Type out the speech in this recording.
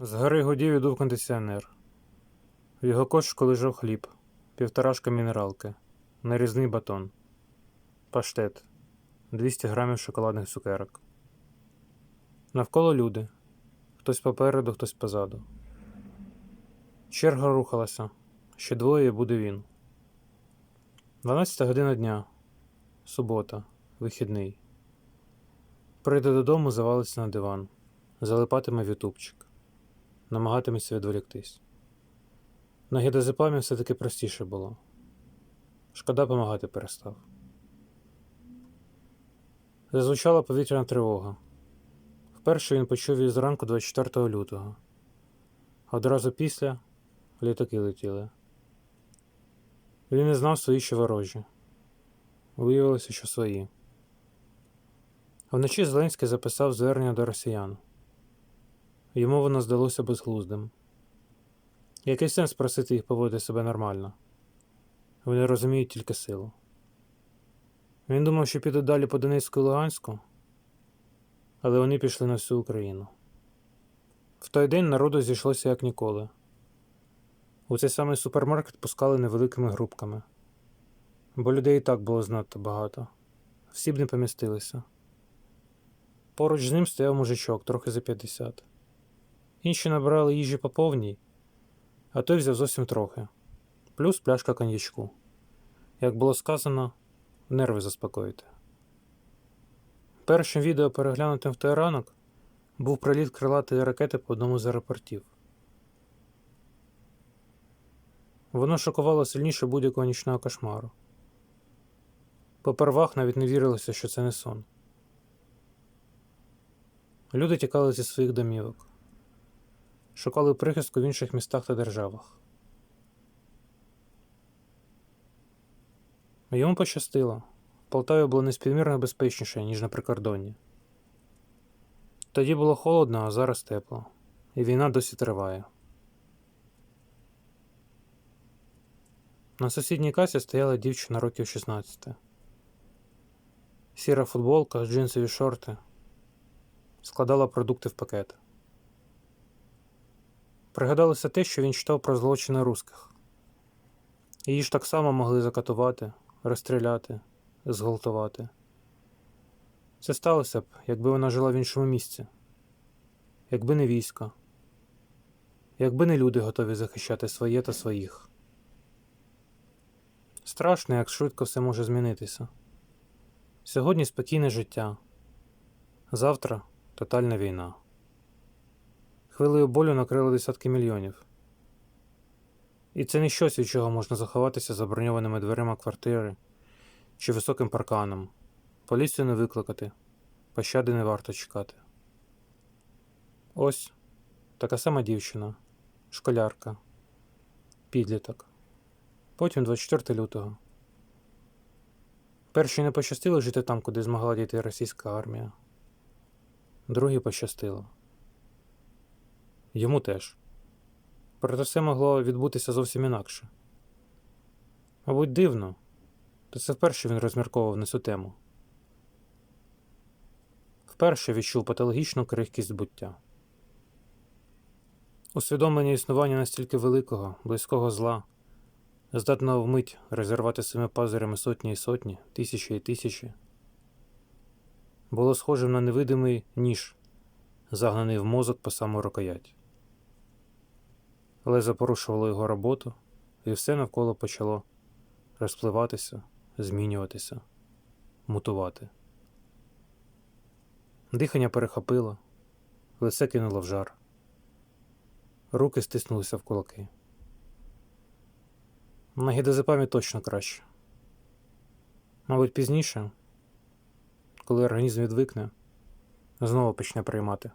Згори гудів і дув кондиціонер. В його кошику лежав хліб, півторашка мінералки, нарізний батон, паштет, 200 грамів шоколадних цукерок. Навколо люди. Хтось попереду, хтось позаду. Черга рухалася. Ще двоє буде він. 12 година дня. Субота. Вихідний. Прийде додому, завалиться на диван. Залипатиме в ютубчик. Намагатиметься відволіктись. На гідозепамі все-таки простіше було. Шкода помагати перестав. Зазвучала повітряна тривога. Вперше він почув її зранку 24 лютого. Одразу після літаки летіли. Він не знав свої ще ворожі. Виявилося, що свої. Вночі Зеленський записав звернення до росіян. Йому воно здалося безглуздим. Який сенс просити їх поводити себе нормально? Вони розуміють тільки силу. Він думав, що підуть далі по Донецьку і Луганську, але вони пішли на всю Україну. В той день народу зійшлося як ніколи. У цей самий супермаркет пускали невеликими групками, бо людей і так було знадто багато, всі б не помістилися. Поруч з ним стояв мужичок, трохи за 50. Інші набрали їжі по повній, а той взяв зовсім трохи, плюс пляшка коньячку. Як було сказано, нерви заспокоїти. Першим відео, переглянутим в той ранок, був приліт крилатої ракети по одному з аеропортів. Воно шокувало сильніше будь-якого нічного кошмару. Попервах навіть не вірилося, що це не сон. Люди тікали зі своїх домівок, шукали прихистку в інших містах та державах. Йому пощастило. Полтаві було неспівмірно безпечніше, ніж на прикордонні. Тоді було холодно, а зараз тепло, і війна досі триває. На сусідній касі стояла дівчина років 16. Сіра футболка, джинсові шорти. Складала продукти в пакет. Пригадалося те, що він читав про злочини русських. Її ж так само могли закатувати, розстріляти, зґвалтувати. Це сталося б, якби вона жила в іншому місці, якби не військо, якби не люди готові захищати своє та своїх. Страшно, як швидко все може змінитися. Сьогодні спокійне життя, завтра тотальна війна. Хвилею болю накрило десятки мільйонів. І це не щось, від чого можна заховатися заброньованими дверима квартири чи високим парканом. Поліцію не викликати, пощади не варто чекати. Ось така сама дівчина, школярка, підліток. Потім 24 лютого. Перші не пощастило жити там, куди змогла дійти російська армія. Другі пощастило. Йому теж. Проте все могло відбутися зовсім інакше. Мабуть, дивно, та це вперше він розмірковував на цю тему. Вперше відчув патологічну крихкість буття. Усвідомлення існування настільки великого, близького зла, здатного вмить розірвати своїми пазурями сотні і сотні, тисячі і тисячі, було схожим на невидимий ніж, загнаний в мозок по саму рукоять. Лезо порушувало його роботу, і все навколо почало розпливатися, змінюватися, мутувати. Дихання перехопило, лице кинуло в жар, руки стиснулися в кулаки. На гідозепамі точно краще. Мабуть, пізніше, коли організм відвикне, знову почне приймати.